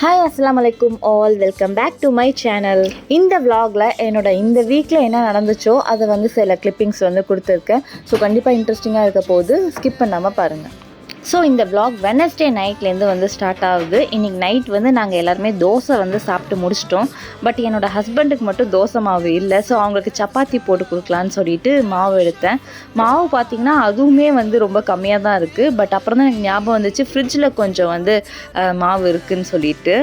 Hi அஸ்லாம் வலைக்கும் all welcome back to my channel இந்த விலாகில் என்னோட இந்த வீக்கில் என்ன நடந்துச்சோ அதை வந்து சில கிளிப்பிங்ஸ் வந்து கொடுத்துருக்கேன். ஸோ கண்டிப்பாக இன்ட்ரெஸ்டிங்காக இருக்க போது ஸ்கிப் பண்ணாமல் பாருங்கள் ஸோ இந்த விளாக் வெனஸ்டே நைட்லேருந்து வந்து ஸ்டார்ட் ஆகுது. இன்றைக்கி நைட் வந்து நாங்கள் எல்லாருமே தோசை வந்து சாப்பிட்டு முடிச்சிட்டோம். பட் என்னோட ஹஸ்பண்டுக்கு மட்டும் தோசை மாவு இல்லை. ஸோ அவங்களுக்கு சப்பாத்தி போட்டு கொடுக்கலான்னு சொல்லிட்டு மாவு எடுத்தேன். மாவு பார்த்திங்கன்னா அதுவுமே வந்து ரொம்ப கம்மியாக தான் இருக்குது பட் அப்புறம் தான் எனக்கு ஞாபகம் வந்துச்சு ஃப்ரிட்ஜில் கொஞ்சம் வந்து மாவு இருக்குதுன்னு சொல்லிட்டு.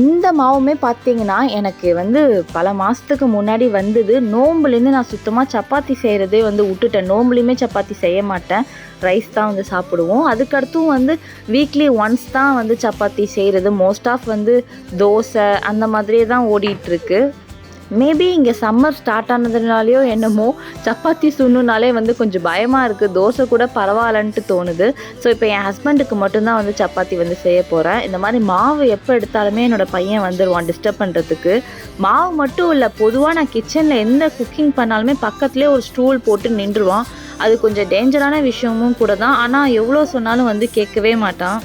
இந்த மாவுமே பார்த்தீங்கன்னா எனக்கு வந்து பல மாதத்துக்கு முன்னாடி வந்தது. நோம்புலேருந்து நான் சுத்தமாக சப்பாத்தி செய்கிறதே வந்து விட்டுட்டேன். நோம்புலேயுமே சப்பாத்தி செய்ய மாட்டேன். ரைஸ் தான் வந்து சாப்பிடுவோம். அதுக்கடுத்தும் வந்து வீக்லி ஒன்ஸ் தான் வந்து சப்பாத்தி செய்கிறது மோஸ்ட் ஆஃப் வந்து தோசை அந்த மாதிரியே தான் ஓடிட்டுருக்கு மேபி இங்கே சம்மர் ஸ்டார்ட் ஆனதுனாலையோ என்னமோ சப்பாத்தி சுண்ணுனாலே வந்து கொஞ்சம் பயமாக இருக்குது தோசை கூட பரவாயில்லன்ட்டு தோணுது. ஸோ இப்போ என் ஹஸ்பண்டுக்கு மட்டும்தான் வந்து சப்பாத்தி வந்து செய்ய போகிறேன் இந்த மாதிரி மாவு எப்போ எடுத்தாலுமே என்னோட பையன் வந்துடுவான் டிஸ்டர்ப் பண்ணுறதுக்கு மாவு மட்டும் இல்லை பொதுவாக நான் கிச்சனில் எந்த குக்கிங் பண்ணாலுமே பக்கத்துலேயே ஒரு ஸ்டூல் போட்டு நின்றுவான் அது கொஞ்சம் டேஞ்சரான விஷயமும் கூட தான். ஆனால் எவ்வளோ சொன்னாலும் வந்து கேட்கவே மாட்டான்.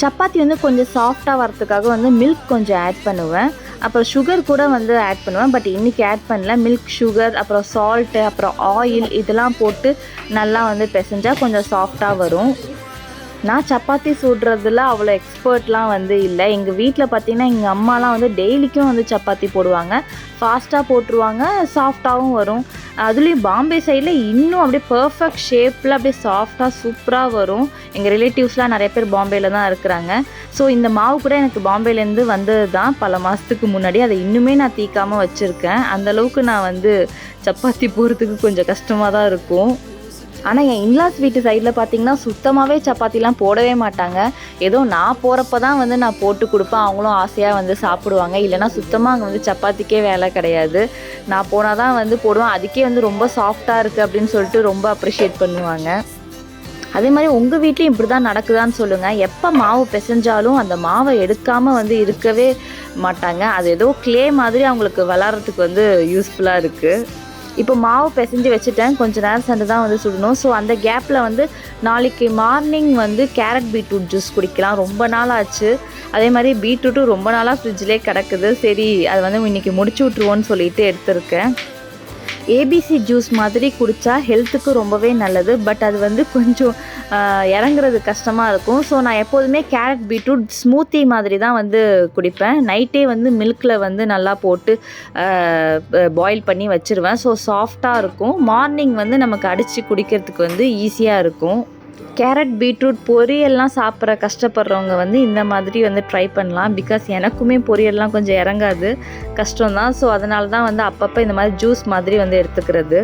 சப்பாத்தி வந்து கொஞ்சம் சாஃப்டாக வரத்துக்காக வந்து மில்க் கொஞ்சம் ஆட் பண்ணுவேன். அப்புறம் சுகர் கூட வந்து ஆட் பண்ணுவேன். பட் இன்றைக்கி ஆட் பண்ணல. மில்க் சுகர் அப்புறம் சால்ட்டு அப்புறம் ஆயில் இதெல்லாம் போட்டு நல்லா வந்து பிசைஞ்சால் கொஞ்சம் சாஃப்டாக வரும். நான் சப்பாத்தி சுடுறதுல அவ்வளோ எக்ஸ்பர்ட்லாம் வந்து இல்லை. எங்கள் வீட்டில் பார்த்தீங்கன்னா எங்கள் அம்மாலாம் வந்து டெய்லிக்கும் வந்து சப்பாத்தி போடுவாங்க. ஃபாஸ்ட்டாக போட்டுருவாங்க சாஃப்டாகவும் வரும். அதுலேயும் பாம்பே சைடில் இன்னும் அப்படியே பர்ஃபெக்ட் ஷேப்பில் அப்படியே சாஃப்டாக சூப்பராக வரும். எங்கள் ரிலேட்டிவ்ஸ்லாம் நிறைய பேர் பாம்பேயில் தான் இருக்கிறாங்க. ஸோ இந்த மாவு கூட எனக்கு பாம்பேலேருந்து வந்தது தான் பல மாதத்துக்கு முன்னாடி. அதை இன்னுமே நான் தீக்காமல் வச்சுருக்கேன். அந்தளவுக்கு நான் வந்து சப்பாத்தி போடுறதுக்கு கொஞ்சம் கஷ்டமாக தான் இருக்கும். ஆனால் என் இன்லாஸ் வீட்டு சைடில் பார்த்தீங்கன்னா சுத்தமாகவே சப்பாத்திலாம் போடவே மாட்டாங்க. ஏதோ நான் போகிறப்ப தான் வந்து நான் போட்டு கொடுப்பேன். அவங்களும் ஆசையாக வந்து சாப்பிடுவாங்க. இல்லைனா சுத்தமாக அங்கே வந்து சப்பாத்திக்கே வேலை கிடையாது. நான் போனால் தான் வந்து போடுவேன். அதுக்கே வந்து ரொம்ப சாஃப்டாக இருக்குது அப்படின்னு சொல்லிட்டு ரொம்ப அப்ரிஷியேட் பண்ணுவாங்க. அதே மாதிரி உங்கள் வீட்லேயும் இப்படி தான் நடக்குதான்னு சொல்லுங்கள் எப்போ மாவு பிசைஞ்சாலும் அந்த மாவை எடுக்காமல் வந்து இருக்கவே மாட்டாங்க. அது ஏதோ க்ளே மாதிரி அவங்களுக்கு விளாட்றதுக்கு வந்து யூஸ்ஃபுல்லாக இருக்குது இப்போ மாவு பிசைஞ்சு வச்சுட்டேன். கொஞ்சம் நேரம் சென்று தான் வந்து சுடணும். ஸோ அந்த கேப்பில் வந்து நாளைக்கு மார்னிங் வந்து கேரட் பீட்ரூட் ஜூஸ் குடிக்கலாம். ரொம்ப நாள் ஆச்சு. அதே மாதிரி பீட்ரூட்டும் ரொம்ப நாளாக ஃப்ரிட்ஜ்லேயே கிடக்குது. சரி அது வந்து இன்றைக்கி முடிச்சு விட்ருவோன்னு சொல்லிட்டு எடுத்திருக்கேன். ஏபிசி ஜூஸ் மாதிரி குடித்தா ஹெல்த்துக்கு ரொம்பவே நல்லது. பட் அது வந்து கொஞ்சம் இறங்குறது கஷ்டமாக இருக்கும். ஸோ நான் எப்போதுமே கேரட் பீட்ரூட் ஸ்மூத்தி மாதிரி தான் வந்து குடிப்பேன். நைட்டே வந்து மில்கில் வந்து நல்லா போட்டு பாயில் பண்ணி வச்சுருவேன். ஸோ சாஃப்டாக இருக்கும். மார்னிங் வந்து நமக்கு அடித்து குடிக்கிறதுக்கு வந்து ஈஸியாக இருக்கும். கேரட் பீட்ரூட் பொரியல்லாம் சாப்பிட்ற கஷ்டப்படுறவங்க வந்து இந்த மாதிரி வந்து ட்ரை பண்ணலாம். பிகாஸ் எனக்குமே பொரியல்லாம் கொஞ்சம் இறங்காது. கஷ்டம்தான். ஸோ அதனால தான் வந்து அப்பப்போ இந்த மாதிரி ஜூஸ் மாதிரி வந்து எடுத்துக்கிறது.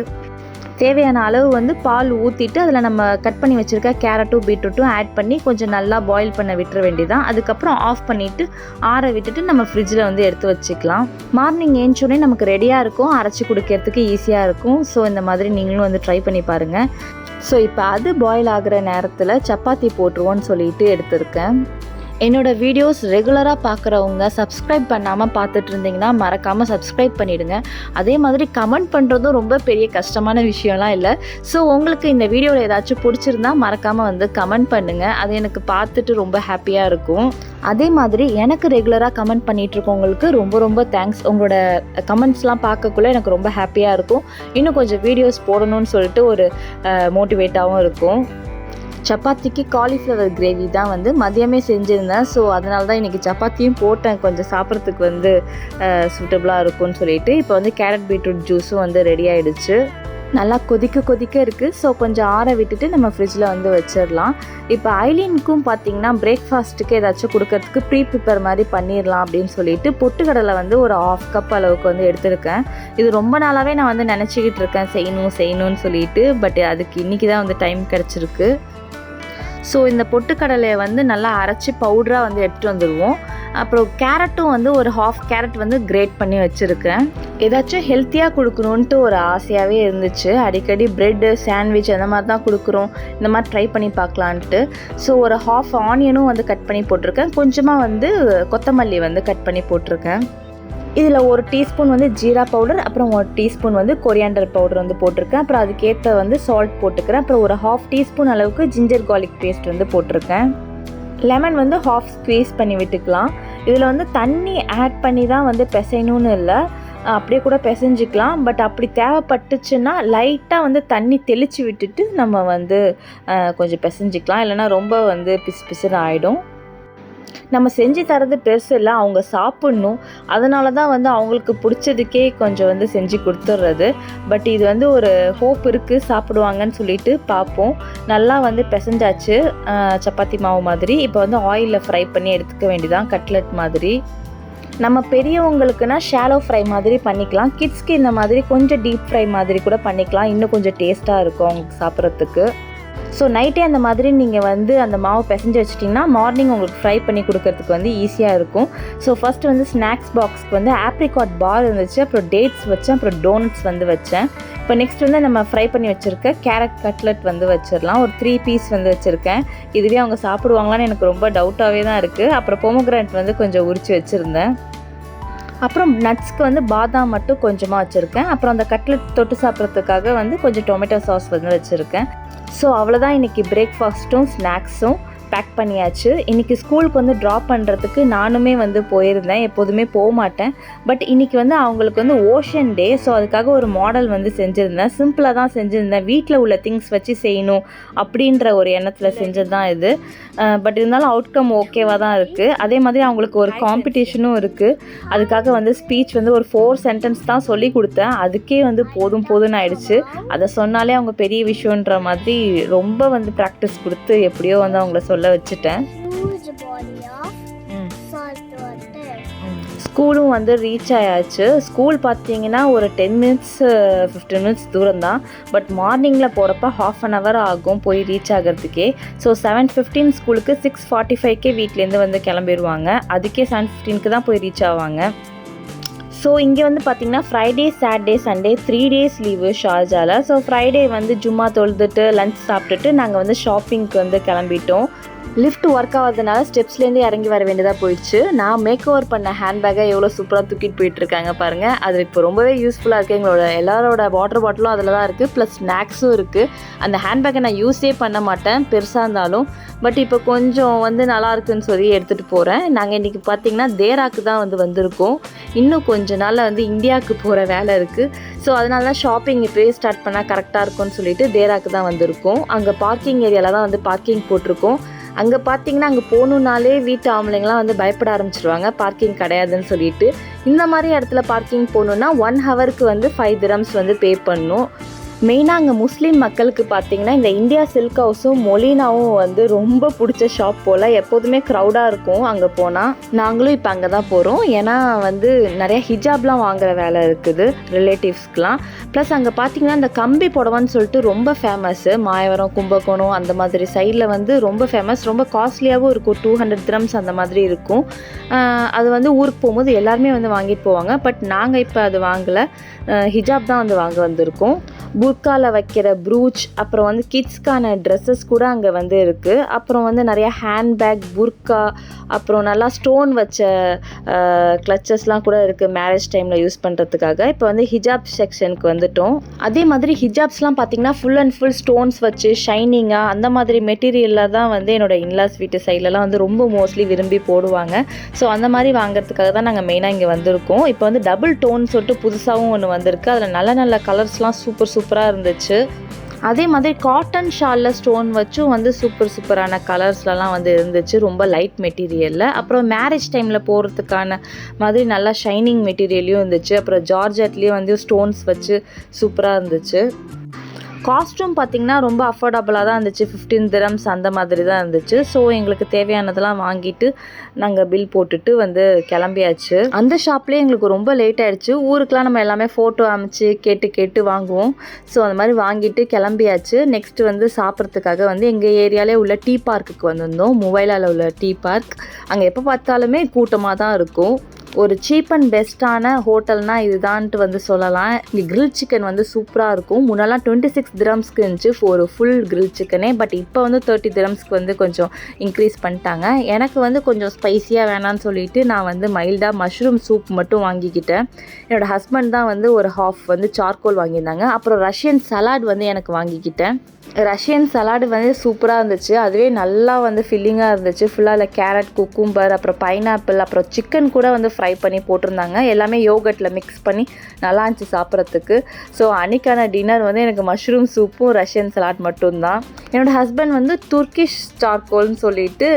தேவையான அளவு வந்து பால் ஊற்றிட்டு அதில் நம்ம கட் பண்ணி வச்சுருக்க கேரட்டும் பீட்ரூட்டும் ஆட் பண்ணி கொஞ்சம் நல்லா பாயில் பண்ண விட்டுற வேண்டியதான் அதுக்கப்புறம் ஆஃப் பண்ணிவிட்டு ஆற விட்டுட்டு நம்ம ஃப்ரிட்ஜில் வந்து எடுத்து வச்சுக்கலாம். மார்னிங் ஏஞ்சோடனே நமக்கு ரெடியாக இருக்கும். அரைச்சி கொடுக்கறதுக்கு ஈஸியாக இருக்கும். ஸோ இந்த மாதிரி நீங்களும் வந்து ட்ரை பண்ணி பாருங்கள் ஸோ இப்போ அது பாயில் ஆகிற நேரத்தில் சப்பாத்தி போட்டுருவோன்னு சொல்லிட்டு எடுத்திருக்கேன். என்னோடய வீடியோஸ் ரெகுலராக பார்க்குறவங்க சப்ஸ்கிரைப் பண்ணாமல் பார்த்துட்டு இருந்தீங்கன்னா மறக்காமல் சப்ஸ்கிரைப் பண்ணிவிடுங்க அதே மாதிரி கமெண்ட் பண்ணுறதும் ரொம்ப பெரிய கஷ்டமான விஷயம்லாம் இல்லை. ஸோ உங்களுக்கு இந்த வீடியோவில் ஏதாச்சும் பிடிச்சிருந்தா மறக்காமல் வந்து கமெண்ட் பண்ணுங்கள் அது எனக்கு பார்த்துட்டு ரொம்ப ஹாப்பியாக இருக்கும். அதே மாதிரி எனக்கு ரெகுலராக கமெண்ட் பண்ணிகிட்ருக்கவங்களுக்கு ரொம்ப ரொம்ப தேங்க்ஸ் உங்களோட கமெண்ட்ஸ்லாம் பார்க்கக்குள்ள எனக்கு ரொம்ப ஹாப்பியாக இருக்கும். இன்னும் கொஞ்சம் வீடியோஸ் போடணும்னு சொல்லிட்டு ஒரு மோட்டிவேட்டாகவும் இருக்கும். சப்பாத்திக்கு காலிஃப்ளவர் கிரேவி தான் வந்து மதியமே செஞ்சுருந்தேன். ஸோ அதனால தான் இன்றைக்கி சப்பாத்தியும் போட்டேன். கொஞ்சம் சாப்பிட்றதுக்கு வந்து சூட்டபுளாக இருக்கும்னு சொல்லிட்டு இப்போ வந்து கேரட் பீட்ரூட் ஜூஸும் வந்து ரெடி ஆகிடுச்சு நல்லா கொதிக்க கொதிக்க இருக்குது ஸோ கொஞ்சம் ஆற விட்டுட்டு நம்ம ஃப்ரிட்ஜில் வந்து வச்சிடலாம். இப்போ ஐலினுக்கும் பார்த்தீங்கன்னா பிரேக்ஃபாஸ்ட்டுக்கு ஏதாச்சும் கொடுக்கறதுக்கு ப்ரீ ப்ரிப்பேர் மாதிரி பண்ணிடலாம் அப்படின்னு சொல்லிட்டு பொட்டுக்கடலை வந்து ஒரு ஆஃப் கப் அளவுக்கு வந்து எடுத்திருக்கேன். இது ரொம்ப நாளாகவே நான் வந்து நினச்சிக்கிட்டு இருக்கேன். செய்யணும் செய்யணும்னு சொல்லிட்டு பட் அதுக்கு இன்றைக்கி தான் வந்து டைம் கிடச்சிருக்கு. ஸோ இந்த பொட்டுக்கடலையை வந்து நல்லா அரைச்சி பவுடராக வந்து எடுத்துகிட்டு வந்துடுவோம் அப்புறம் கேரட்டும் வந்து ஒரு ஹாஃப் கேரட் வந்து கிரேட் பண்ணி வச்சுருக்கேன். ஏதாச்சும் ஹெல்த்தியாக கொடுக்கணுன்ட்டு ஒரு ஆசையாகவே இருந்துச்சு. அடிக்கடி ப்ரெட்டு சாண்ட்விச் அந்த மாதிரி தான் கொடுக்குறோம். இந்த மாதிரி ட்ரை பண்ணி பார்க்கலான்ட்டு. ஸோ ஒரு ஹாஃப் ஆனியனும் வந்து கட் பண்ணி போட்டிருக்கேன். கொஞ்சமாக வந்து கொத்தமல்லி வந்து கட் பண்ணி போட்டிருக்கேன். இதில் ஒரு டீஸ்பூன் வந்து ஜீரா பவுடர் அப்புறம் ஒரு டீஸ்பூன் வந்து கொரியாண்டர் பவுடர் வந்து போட்டிருக்கேன். அப்புறம் அதுக்கேற்ற வந்து சால்ட் போட்டுக்கிறேன். அப்புறம் ஒரு ஹாஃப் டீஸ்பூன் அளவுக்கு ஜிஞ்சர் கார்லிக் பேஸ்ட் வந்து போட்டிருக்கேன். லெமன் வந்து ஹாஃப் ஸ்க்வீஸ் பண்ணி விட்டுக்கலாம். இதில் வந்து தண்ணி ஆட் பண்ணி தான் வந்து பிசையணும்னு இல்லை. அப்படியே கூட பிசைஞ்சிக்கலாம். பட் அப்படி தேவைப்பட்டுச்சுன்னா லைட்டாக வந்து தண்ணி தெளித்து விட்டுட்டு நம்ம வந்து கொஞ்சம் பிசைஞ்சிக்கலாம். இல்லைன்னா ரொம்ப வந்து பிசு பிசுன்னு ஆகிடும் நம்ம செஞ்சு தரது பெருசு இல்லை அவங்க சாப்பிட்ணும். அதனால தான் வந்து அவங்களுக்கு பிடிச்சதுக்கே கொஞ்சம் வந்து செஞ்சு கொடுத்துட்றது பட் இது வந்து ஒரு ஹோப் இருக்குது சாப்பிடுவாங்கன்னு சொல்லிட்டு பார்ப்போம். நல்லா வந்து பிசைஞ்சாச்சு. சப்பாத்தி மாவு மாதிரி. இப்போ வந்து ஆயிலில் ஃப்ரை பண்ணி எடுத்துக்க வேண்டியதான் கட்லெட் மாதிரி. நம்ம பெரியவங்களுக்குனா ஷாலோ ஃப்ரை மாதிரி பண்ணிக்கலாம். கிட்ஸ்க்கு இந்த மாதிரி கொஞ்சம் டீப் ஃப்ரை மாதிரி கூட பண்ணிக்கலாம். இன்னும் கொஞ்சம் டேஸ்ட்டாக இருக்கும் அவங்களுக்கு சாப்பிட்றதுக்கு. ஸோ நைட்டே அந்த மாதிரி நீங்கள் வந்து அந்த மாவு பிசைஞ்சு வச்சிட்டிங்கன்னா மார்னிங் உங்களுக்கு ஃப்ரை பண்ணி கொடுக்கறதுக்கு வந்து ஈஸியாக இருக்கும். ஸோ ஃபஸ்ட்டு வந்து ஸ்நாக்ஸ் பாக்ஸ்க்கு வந்து ஆப்ரிகாட் பார் இருந்துச்சு. அப்புறம் டேட்ஸ் வச்சேன். அப்புறம் டோனட்ஸ் வந்து வச்சேன். இப்போ நெக்ஸ்ட் வந்து நம்ம ஃப்ரை பண்ணி வச்சுருக்க கேரட் கட்லெட் வந்து வச்சிடலாம். ஒரு த்ரீ பீஸ் வந்து வச்சுருக்கேன். இதுவே அவங்க சாப்பிடுவாங்களான்னு எனக்கு ரொம்ப டவுட்டாகவே தான் இருக்குது அப்புறம் பொமோகிரானட் வந்து கொஞ்சம் உரிச்சு வச்சுருந்தேன். அப்புறம் நட்ஸ்க்கு வந்து பாதாம் மட்டும் கொஞ்சமாக வச்சுருக்கேன். அப்புறம் அந்த கட்லெட் தொட்டு சாப்பிட்றதுக்காக வந்து கொஞ்சம் டொமேட்டோ சாஸ் வந்து வச்சுருக்கேன். ஸோ அவ்வளோதான் இன்றைக்கி பிரேக்ஃபாஸ்ட்டும் ஸ்நாக்ஸும் பேக் பண்ணியாச்சு. இன்றைக்கி ஸ்கூலுக்கு வந்து ட்ராப் பண்ணுறதுக்கு நானுமே வந்து போயிருந்தேன். எப்போதுமே போக மாட்டேன் பட் இன்றைக்கி வந்து அவங்களுக்கு வந்து ஓஷன் டே ஸோ அதுக்காக ஒரு மாடல் வந்து செஞ்சுருந்தேன். சிம்பிளாக தான் செஞ்சுருந்தேன். வீட்டில் உள்ள திங்ஸ் வச்சு செய்யணும் அப்படின்ற ஒரு எண்ணத்தில் செஞ்சது தான் இது பட் இருந்தாலும் அவுட்கம் ஓகேவாக தான் இருக்குது அதே மாதிரி அவங்களுக்கு ஒரு காம்படிஷனும் இருக்குது அதுக்காக வந்து ஸ்பீச் வந்து ஒரு ஃபோர் சென்டென்ஸ் தான் சொல்லி கொடுத்தேன். அதுக்கே வந்து போதும் போதும்னு ஆயிடுச்சு. அதை சொன்னாலே அவங்க பெரிய விஷயன்ற மாதிரி ரொம்ப வந்து ப்ராக்டிஸ் கொடுத்து எப்படியோ வந்து அவங்கள சொல்ல வச்சுட்டேன். Salt water. ஸ்கூலும் வந்து ரீச் ஆயாச்சு. ஸ்கூல் பார்த்தீங்கன்னா ஒரு டென் மினிட்ஸ் ஃபிஃப்டீன் மினிட்ஸ் தூரம் தான் பட் மார்னிங்கில் போகிறப்ப ஹாஃப் அன் ஹவர் ஆகும் போய் ரீச் ஆகிறதுக்கே. ஸோ செவன் ஃபிஃப்டீன் ஸ்கூலுக்கு சிக்ஸ் ஃபார்ட்டி ஃபைவ்க்கே வீட்லேருந்து வந்து கிளம்பிடுவாங்க அதுக்கே செவன் ஃபிஃப்டீனுக்கு தான் போய் ரீச் ஆவாங்க. ஸோ இங்கே வந்து பார்த்தீங்கன்னா Friday Saturday Sunday three days leave ஷார்ஜாவில் so Friday வந்து ஜும்மா தொழுதுட்டு லஞ்ச் சாப்பிட்டுட்டு நாங்கள் வந்து ஷாப்பிங்க்கு வந்து கிளம்பிட்டோம். லிஃப்ட் ஒர்க் ஆகாதனால ஸ்டெப்ஸ்லேருந்து இறங்கி வர வேண்டியதாக போயிடுச்சு. நான் மேக் ஓவர் பண்ண ஹேண்ட்பேக்கை எவ்வளோ சூப்பராக தூக்கிட்டு போயிட்டுருக்காங்க பாருங்கள் அது இப்போ ரொம்பவே யூஸ்ஃபுல்லாக இருக்குது எங்களோட எல்லாரோட வாட்டர் பாட்டிலும் அதில் தான் இருக்குது ப்ளஸ் ஸ்நாக்ஸும் இருக்குது அந்த ஹேண்ட்பேக்கை நான் யூஸே பண்ண மாட்டேன். பெருசாக இருந்தாலும். பட் இப்போ கொஞ்சம் வந்து நல்லா இருக்குன்னு சொல்லி எடுத்துகிட்டு போகிறேன் நாங்கள் இன்றைக்கி பார்த்தீங்கன்னா தேராக்கு தான் வந்து வந்திருக்கோம். இன்னும் கொஞ்ச நாளில் வந்து இந்தியாவுக்கு போகிற வேலை இருக்குது ஸோ அதனால தான் ஷாப்பிங் இப்போயே ஸ்டார்ட் பண்ணால் கரெக்டாக இருக்கும்னு சொல்லிட்டு தேராக்கு தான் வந்திருக்கோம். அங்கே பார்க்கிங் ஏரியாவில் தான் வந்து பார்க்கிங் போட்டிருக்கோம். அங்கே பார்த்தீங்கன்னா அங்கே போகணுன்னாலே வீட்டு ஆம்பளைங்களாம் வந்து பயப்பட ஆரம்பிச்சிருவாங்க. பார்க்கிங் கிடையாதுன்னு சொல்லிட்டு. இந்த மாதிரி இடத்துல பார்க்கிங் போகணுன்னா ஒன் ஹவருக்கு வந்து ஃபைவ் திரம்ஸ் வந்து பே பண்ணணும் மெயினாக அங்கே முஸ்லீம் மக்களுக்கு பார்த்தீங்கன்னா இந்த இந்தியா சில்க் ஹவுஸும் மொலினாவும் வந்து ரொம்ப பிடிச்ச ஷாப் போல். எப்போதுமே க்ரௌடாக இருக்கும் அங்கே போனால் நாங்களும் இப்போ அங்கே தான் போகிறோம் ஏன்னா வந்து நிறைய ஹிஜாப்லாம் வாங்குற வேலை இருக்குது ரிலேட்டிவ்ஸ்க்குலாம் ப்ளஸ் அங்கே பார்த்தீங்கன்னா இந்த கம்பி புடவைன்னு சொல்லிட்டு ரொம்ப ஃபேமஸ்ஸு மாயவரம் கும்பகோணம் அந்த மாதிரி சைடில் வந்து ரொம்ப ஃபேமஸ் ரொம்ப காஸ்ட்லியாகவும் இருக்கும். டூ ஹண்ட்ரட் திரம்ஸ் அந்த மாதிரி இருக்கும். அது வந்து ஊருக்கு போகும்போது எல்லாருமே வந்து வாங்கிட்டு போவாங்க. பட் நாங்கள் இப்போ அது வாங்கலை. ஹிஜாப் தான் வந்து வாங்க வந்திருக்கோம். புர்காவில் வைக்கிற ப்ரூச் அப்புறம் வந்து கிட்ஸ்க்கான ட்ரெஸ்ஸஸ் கூட அங்கே வந்து இருக்குது அப்புறம் வந்து நிறைய ஹேண்ட்பேக் புர்கா அப்புறம் நல்லா ஸ்டோன் வச்ச கிளச்சஸ்லாம் கூட இருக்குது மேரேஜ் டைமில் யூஸ் பண்ணுறதுக்காக இப்போ வந்து ஹிஜாப் செக்ஷனுக்கு வந்துட்டோம். அதே மாதிரி ஹிஜாப்ஸ்லாம் பார்த்தீங்கன்னா ஃபுல் அண்ட் ஃபுல் ஸ்டோன்ஸ் வச்சு ஷைனிங்காக அந்த மாதிரி மெட்டீரியலில் தான் வந்து என்னோட இன்லாஸ் வீட்டு சைட்லலாம் வந்து ரொம்ப மோஸ்ட்லி விரும்பி போடுவாங்க. ஸோ அந்த மாதிரி வாங்குறதுக்காக தான் நாங்கள் மெயினாக இங்கே வந்திருக்கோம். இப்போ வந்து டபுள் டோன் சொல்லிட்டு புதுசாகவும் ஒன்று வந்திருக்கு. அதில் நல்ல நல்ல கலர்ஸ்லாம் சூப்பர் சூப்பராக இருந்துச்சு அதே மாதிரி காட்டன் ஷாலில் ஸ்டோன் வச்சும் வந்து சூப்பர் சூப்பரான கலர்ஸ்லலாம் வந்து இருந்துச்சு. ரொம்ப லைட் மெட்டீரியலில் அப்புறம் மேரேஜ் டைமில் போகிறதுக்கான மாதிரி நல்லா ஷைனிங் மெட்டீரியலையும் இருந்துச்சு. அப்புறம் ஜார்ஜட்லேயும் வந்து ஸ்டோன்ஸ் வச்சு சூப்பராக இருந்துச்சு. காஸ்ட்யூம் பார்த்திங்கன்னா ரொம்ப அஃபோர்டபுளாக தான் இருந்துச்சு. ஃபிஃப்டீன் திரம்ஸ் அந்த மாதிரி தான் இருந்துச்சு. ஸோ எங்களுக்கு தேவையானதெல்லாம் வாங்கிட்டு நாங்கள் பில் போட்டுட்டு வந்து கிளம்பியாச்சு. அந்த ஷாப்லேயே எங்களுக்கு ரொம்ப லேட் ஆயிடுச்சு. ஊருக்கெலாம் நம்ம எல்லாமே ஃபோட்டோ அமைச்சு கேட்டு கேட்டு வாங்குவோம். ஸோ அந்த மாதிரி வாங்கிட்டு கிளம்பியாச்சு. நெக்ஸ்ட்டு வந்து சாப்பிட்றதுக்காக வந்து எங்கள் ஏரியாலே உள்ள டீ பார்க்குக்கு வந்திருந்தோம். மொபைலால் உள்ள டீ பார்க் அங்கே எப்போ பார்த்தாலுமே கூட்டமாக தான் இருக்கும். ஒரு சீப் அண்ட் பெஸ்ட்டான ஹோட்டல்னால் இதுதான்ட்டு வந்து சொல்லலாம். இங்கே கிரில் சிக்கன் வந்து சூப்பராக இருக்கும். முன்னெல்லாம் டுவெண்ட்டி சிக்ஸ் திரம்ஸ்க்கு இருந்துச்சு ஒரு ஃபுல் கிரில் சிக்கனே பட் இப்போ வந்து தேர்ட்டி திரம்ஸ்க்கு வந்து கொஞ்சம் இன்க்ரீஸ் பண்ணிட்டாங்க. எனக்கு வந்து கொஞ்சம் ஸ்பைசியாக வேணாம்னு சொல்லிட்டு நான் வந்து மைல்டாக மஷ்ரூம் சூப் மட்டும் வாங்கிக்கிட்டேன். என்னோடய ஹஸ்பண்ட் தான் வந்து ஒரு ஹாஃப் வந்து சார்கோல் வாங்கியிருந்தாங்க. அப்புறம் ரஷ்யன் சலாட் வந்து எனக்கு வாங்கிக்கிட்டேன். ரஷ்யன் சலாடு வந்து சூப்பராக இருந்துச்சு. அதுவே நல்லா வந்து ஃபில்லிங்காக இருந்துச்சு. ஃபுல்லாக இல்லை கேரட் குக்கும்பர் அப்புறம் பைனாப்பிள் அப்புறம் சிக்கன் கூட வந்து ஃப்ரை பண்ணி போட்டிருந்தாங்க. எல்லாமே யோகட்டில் மிக்ஸ் பண்ணி நல்லா இருந்துச்சு சாப்பிட்றதுக்கு. ஸோ அன்னைக்கான டின்னர் வந்து எனக்கு மஷ்ரூம் சூப்பும் ரஷ்யன் சலாட் மட்டும்தான். என்னோடய ஹஸ்பண்ட் வந்து துர்க்கிஷ் சார்கோல்னு சொல்லிட்டு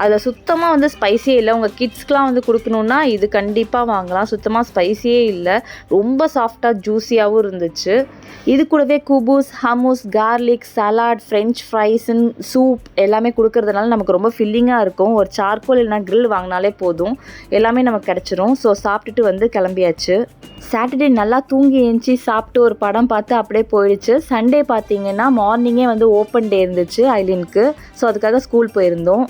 அதில் சுத்தமாக வந்து ஸ்பைஸியே இல்லை. உங்கள் கிட்ஸ்க்கெலாம் வந்து கொடுக்கணுன்னா இது கண்டிப்பாக வாங்கலாம். சுத்தமாக ஸ்பைஸியே இல்லை. ரொம்ப சாஃப்டாக ஜூஸியாகவும் இருந்துச்சு. இது கூடவே குபூஸ் ஹமூஸ் கார்லிக் சலாட் ஃப்ரெஞ்ச் ஃப்ரைஸுன்னு சூப் எல்லாமே கொடுக்கறதுனால நமக்கு ரொம்ப ஃபில்லிங்காக இருக்கும். ஒரு சார்கோல் இல்லைனா க்ரில் வாங்கினாலே போதும். எல்லாமே நமக்கு ஆரம்பிச்சிரும் ஸோ சாப்பிட்டுட்டு வந்து கிளம்பியாச்சு. சாட்டர்டே நல்லா தூங்கி எழுந்துச்சி சாப்பிட்டு ஒரு படம் பார்த்து அப்படியே போயிடுச்சு. சண்டே பார்த்தீங்கன்னா மார்னிங்கே வந்து ஓப்பன் டே இருந்துச்சு ஐலினுக்கு. ஸோ அதுக்காக ஸ்கூல் போயிருந்தோம்.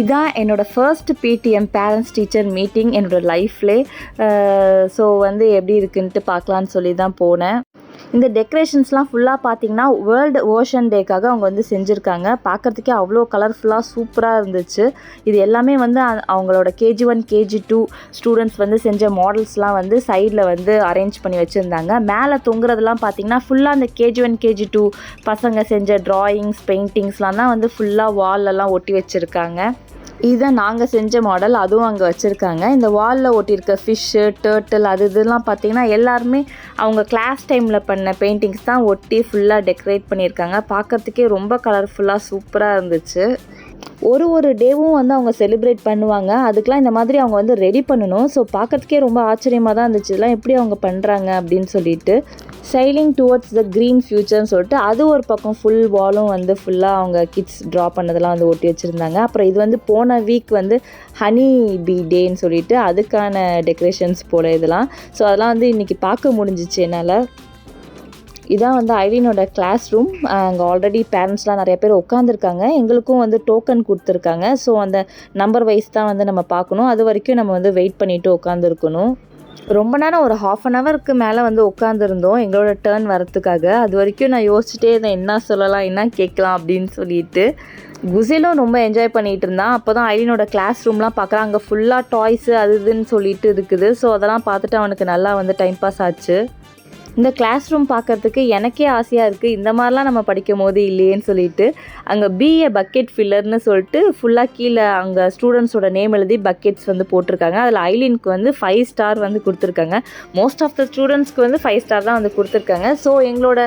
இதான் என்னோடய first PTM parents teacher meeting என்னோடய லைஃப்லே ஸோ வந்து எப்படி இருக்குன்ட்டு பார்க்கலான்னு சொல்லி தான் போனேன். இந்த டெக்கரேஷன்ஸ்லாம் ஃபுல்லாக பார்த்தீங்கன்னா வேர்ல்டு ஓஷன் டேக்காக அவங்க வந்து செஞ்சுருக்காங்க. பார்க்குறதுக்கே அவ்வளோ கலர்ஃபுல்லாக சூப்பராக இருந்துச்சு. இது எல்லாமே வந்து அவங்களோட KG one KG two students வந்து செஞ்ச மாடல்ஸ்லாம் வந்து சைடில் வந்து அரேஞ்ச் பண்ணி வச்சுருந்தாங்க. மேலே தொங்குறதெல்லாம் பார்த்தீங்கன்னா ஃபுல்லாக அந்த கேஜி ஒன் கேஜி டூ பசங்க செஞ்ச ட்ராயிங்ஸ் பெயிண்டிங்ஸ்லாம் தான் வந்து ஃபுல்லாக வால்லெல்லாம் ஒட்டி வச்சுருக்காங்க. இதுதான் நாங்கள் செஞ்ச மாடல் அதுவும் அங்கே வச்சுருக்காங்க. இந்த வாலில் ஒட்டியிருக்க ஃபிஷ்ஷு டேர்ட்டில் அது இதெல்லாம் பார்த்தீங்கன்னா எல்லாருமே அவங்க கிளாஸ் டைமில் பண்ண பெயிண்டிங்ஸ் தான் ஒட்டி ஃபுல்லாக டெக்கரேட் பண்ணியிருக்காங்க. பார்க்கறதுக்கே ரொம்ப கலர்ஃபுல்லாக சூப்பராக இருந்துச்சு. ஒரு ஒரு டேவும் வந்து அவங்க செலிப்ரேட் பண்ணுவாங்க. அதுக்கெலாம் இந்த மாதிரி அவங்க வந்து ரெடி பண்ணணும். ஸோ பார்க்குறதுக்கே ரொம்ப ஆச்சரியமாக தான் இருந்துச்சு. இதெல்லாம் எப்படி அவங்க பண்ணுறாங்க அப்படின்னு சொல்லிட்டு. சைலிங் டுவர்ட்ஸ் த க்ரீன் ஃபியூச்சர்னு சொல்லிட்டு அது ஒரு பக்கம் ஃபுல் வாலும் வந்து ஃபுல்லாக அவங்க கிட்ஸ் ட்ரா பண்ணதெல்லாம் வந்து ஒட்டி வச்சுருந்தாங்க. அப்புறம் இது வந்து போன வீக் வந்து ஹனி பீ டேன்னு சொல்லிட்டு அதுக்கான டெக்கரேஷன்ஸ் போல இதெல்லாம். ஸோ அதெல்லாம் வந்து இன்றைக்கி பார்க்க முடிஞ்சிச்சு என்னால். இதான் வந்து ஐலினோட கிளாஸ் ரூம் அங்கே ஆல்ரெடி பேரண்ட்ஸ்லாம் நிறைய பேர் உட்காந்துருக்காங்க எங்களுக்கும் வந்து டோக்கன் கொடுத்துருக்காங்க. ஸோ அந்த நம்பர் வைஸ் தான் வந்து நம்ம பார்க்கணும். அது வரைக்கும் நம்ம வந்து வெயிட் பண்ணிவிட்டு உட்காந்துருக்கணும் ரொம்ப நேரம் ஒரு ஹாஃப் அன் ஹவருக்கு மேலே வந்து உட்காந்துருந்தோம் எங்களோட டேர்ன் வரத்துக்காக அது வரைக்கும் நான் யோசிச்சுட்டே இருந்தேன் என்ன சொல்லலாம் என்ன கேட்கலாம் அப்படின்னு சொல்லிட்டு. குசிலும் ரொம்ப என்ஜாய் பண்ணிகிட்டு இருந்தான். அப்போ தான் ஐலினோட கிளாஸ் ரூம்லாம் பார்க்குறான் அங்கே ஃபுல்லாக டாய்ஸு அது இதுன்னு சொல்லிட்டு இருக்குது. ஸோ அதெல்லாம் பார்த்துட்டு அவனுக்கு நல்லா வந்து டைம் பாஸ் ஆச்சு. இந்த கிளாஸ் ரூம் பார்க்கறதுக்கு எனக்கே ஆசையாக இருக்குது இந்த மாதிரிலாம் நம்ம படிக்கும் போது இல்லையேன்னு சொல்லிட்டு அங்கே பிஏ பக்கெட் ஃபில்லர்னு சொல்லிட்டு ஃபுல்லாக கீழே அங்கே ஸ்டூடெண்ட்ஸோட நேம் எழுதி பக்கெட்ஸ் வந்து போட்டிருக்காங்க. அதில் ஐலினுக்கு வந்து ஃபைவ் ஸ்டார் வந்து கொடுத்துருக்காங்க. மோஸ்ட் ஆஃப் த ஸ்டூடெண்ட்ஸ்க்கு வந்து ஃபைவ் ஸ்டார் தான் வந்து கொடுத்துருக்காங்க. ஸோ எங்களோட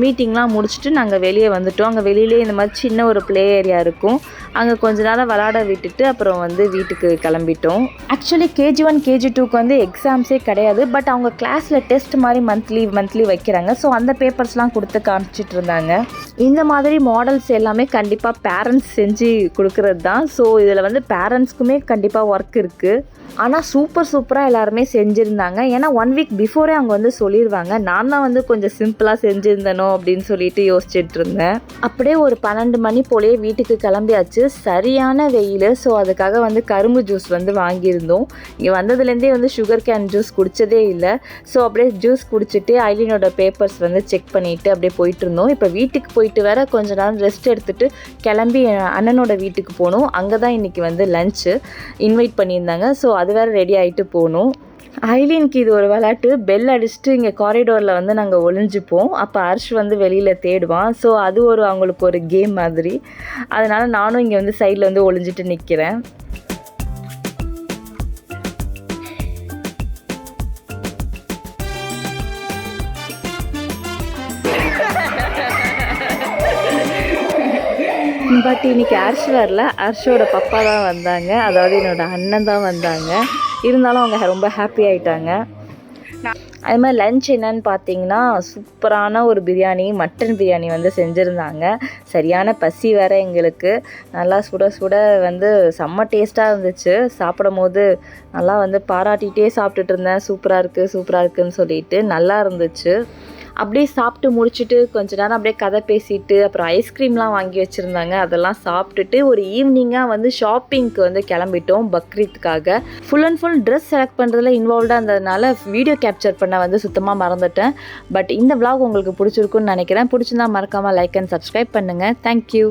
மீட்டிங்லாம் முடிச்சுட்டு நாங்கள் வெளியே வந்துட்டோம். அங்கே வெளியிலே இந்த மாதிரி சின்ன ஒரு ப்ளே ஏரியா இருக்கும். அங்கே கொஞ்ச நாள் விளாட விட்டுட்டு அப்புறம் வந்து வீட்டுக்கு கிளம்பிட்டோம். ஆக்சுவலி கேஜி ஒன் கேஜி டூக்கு வந்து எக்ஸாம்ஸே கிடையாது. பட் அவங்க கிளாஸில் டெஸ்ட் மாதிரி மந்த்லி மந்த்லி வைக்கிறாங்க. ஸோ அந்த பேப்பர்ஸ்லாம் கொடுத்து காமிச்சிட்டு இருந்தாங்க. இந்த மாதிரி மாடல்ஸ் எல்லாமே கண்டிப்பாக பேரண்ட்ஸ் செஞ்சு கொடுக்கறது தான். ஸோ இதில் வந்து பேரண்ட்ஸ்க்குமே கண்டிப்பாக ஒர்க் இருக்குது ஆனால் சூப்பர் சூப்பராக எல்லாருமே செஞ்சுருந்தாங்க. ஏன்னா ஒன் வீக் பிஃபோரே அவங்க வந்து சொல்லிடுவாங்க நான் தான் வந்து கொஞ்சம் சிம்பிளாக செஞ்சுருந்தனோ அப்படின்னு சொல்லிட்டு யோசிச்சுட்டு இருந்தேன். அப்படியே ஒரு பன்னெண்டு மணி போலே வீட்டுக்கு கிளம்பியாச்சு. சரியான வெயில் ஸோ அதுக்காக வந்து கரும்பு ஜூஸ் வந்து வாங்கியிருந்தோம். இங்கே வந்ததுலேருந்தே வந்து சுகர் கேன் ஜூஸ் குடிச்சதே இல்லை. ஸோ அப்படியே ஜூஸ் குடிச்சிட்டு ஐலினோட பேப்பர்ஸ் வந்து செக் பண்ணிவிட்டு அப்படியே போயிட்டு இருந்தோம். இப்போ வீட்டுக்கு போயிட்டு வேற கொஞ்ச நேரம் ரெஸ்ட் எடுத்துட்டு கிளம்பி என் அண்ணனோட வீட்டுக்கு போகணும் அங்கே தான் இன்றைக்கி வந்து லஞ்சு இன்வைட் பண்ணியிருந்தாங்க. ஸோ அது வேற ரெடி ஆகிட்டு போகணும் ஐலீனுக்கு இது ஒரு விளாட்டு பெல் அடிச்சுட்டு இங்கே காரிடோரில் வந்து நாங்கள் ஒளிஞ்சுப்போம். அப்போ அர்ஷ் வந்து வெளியில் தேடுவான். ஸோ அது ஒரு அவங்களுக்கு ஒரு கேம் மாதிரி. அதனால் நானும் இங்கே வந்து சைடில் வந்து ஒளிஞ்சிட்டு நிற்கிறேன் பட் இன்னைக்கு அர்ஷ் வரல. அர்ஷோட பப்பா தான் வந்தாங்க. அதாவது என்னோட அண்ணன் தான் வந்தாங்க. இருந்தாலும் அவங்க ரொம்ப ஹாப்பி ஆயிட்டாங்க. அது மாதிரி லஞ்ச் என்னன்னு பார்த்தீங்கன்னா சூப்பரான ஒரு பிரியாணி மட்டன் பிரியாணி வந்து செஞ்சுருந்தாங்க. சரியான பசி வேற எங்களுக்கு. நல்லா சுட சுட வந்து செம்ம டேஸ்ட்டாக இருந்துச்சு. சாப்பிடும் போது நல்லா வந்து பாராட்டிகிட்டே சாப்பிட்டுட்டு இருந்தேன். சூப்பராக இருக்குது சூப்பராக இருக்குதுன்னு சொல்லிட்டு நல்லா இருந்துச்சு. அப்படியே சாப்பிட்டு முடிச்சுட்டு கொஞ்ச நேரம் அப்படியே கதை பேசிட்டு அப்புறம் ஐஸ்கிரீம்லாம் வாங்கி வச்சுருந்தாங்க. அதெல்லாம் சாப்பிட்டுட்டு ஒரு ஈவினிங்காக வந்து ஷாப்பிங்க்கு வந்து கிளம்பிட்டோம் பக்ரீத்துக்காக. Full and full dress select பண்ணுறதுல இன்வால்வ்டாக இருந்ததுனால வீடியோ கேப்சர் பண்ண வந்து சுத்தமாக மறந்துட்டேன். பட் இந்த விளாக் உங்களுக்கு பிடிச்சிருக்குன்னு நினைக்கிறேன். பிடிச்சிருந்தா மறக்காமல் லைக் அண்ட் சப்ஸ்கிரைப் பண்ணுங்கள் தேங்க்யூ